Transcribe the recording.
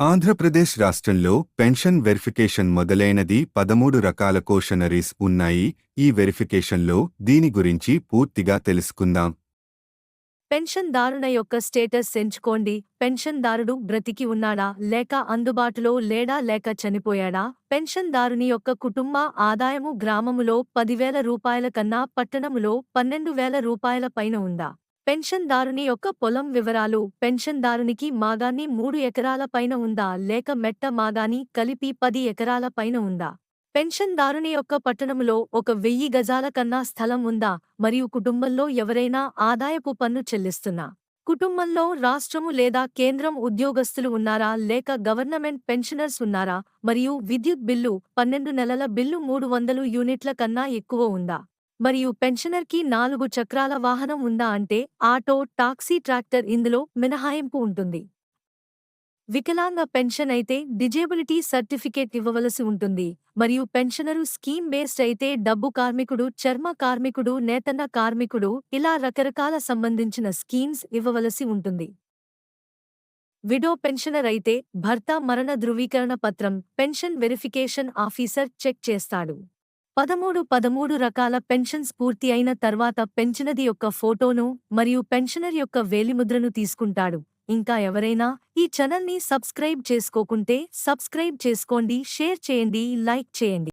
ఆంధ్రప్రదేశ్ రాష్ట్రంలో pension verification మొదలైనది పదమూడు రకాల కోషనరీస్ ఉన్నాయి. ఈ వెరిఫికేషన్లో దీని గురించి పూర్తిగా తెలుసుకుందాం. పెన్షన్దారుల యొక్క స్టేటస్ ఎంచుకోండి. పెన్షన్దారుడు బ్రతికి ఉన్నాడా? లేక అందుబాటులో లేడా? లేక చనిపోయాడా? పెన్షన్దారుని యొక్క కుటుంబ ఆదాయము గ్రామములో పదివేల రూపాయల కన్నా పట్టణములో పన్నెండు వేల రూపాయల పైన ఉందా? పెన్షన్దారుని యొక్క పొలం వివరాలు. పెన్షన్దారునికి మాగాని మూడు ఎకరాల పైన ఉందా? లేక మెట్ట మాగాని కలిపి పది ఎకరాల పైన ఉందా? పెన్షన్దారుని యొక్క పట్టణములో ఒక వెయ్యి గజాల కన్నా స్థలం ఉందా? మరియు కుటుంబంలో ఎవరైనా ఆదాయపు పన్ను చెల్లిస్తున్నా? కుటుంబంలో రాష్ట్రము లేదా కేంద్రం ఉద్యోగస్తులు ఉన్నారా? లేక గవర్నమెంట్ పెన్షనర్స్ ఉన్నారా? మరియు విద్యుత్ బిల్లు పన్నెండు నెలల బిల్లు మూడు వందలు యూనిట్ల కన్నా ఎక్కువ ఉందా? మరియు పెన్షనర్కి నాలుగు చక్రాల వాహనం ఉందా అంటే ఆటో టాక్సీ ట్రాక్టర్ ఇందులో మినహాయింపు ఉంటుంది. వికలాంగ పెన్షన్ అయితే డిజేబిలిటీ సర్టిఫికేట్ ఇవ్వవలసి ఉంటుంది. మరియు పెన్షనరు స్కీమ్ బేస్డ్ అయితే డబ్బు కార్మికుడు చర్మ కార్మికుడు నేతన్న కార్మికుడు ఇలా రకరకాల సంబంధించిన స్కీమ్స్ ఇవ్వవలసి ఉంటుంది. విడో పెన్షనర్ అయితే భర్త మరణ ధృవీకరణ పత్రం పెన్షన్ వెరిఫికేషన్ ఆఫీసర్ చెక్ చేస్తాడు. పదమూడు పదమూడు రకాల పెన్షన్స్ పూర్తి అయిన తర్వాత పెన్షనది యొక్క ఫోటోను మరియు పెన్షనర్ యొక్క వేలిముద్రను తీసుకుంటాడు. ఇంకా ఎవరైనా ఈ ఛానల్ని సబ్స్క్రైబ్ చేసుకోకుంటే సబ్స్క్రైబ్ చేసుకోండి షేర్ చేయండి లైక్ చేయండి.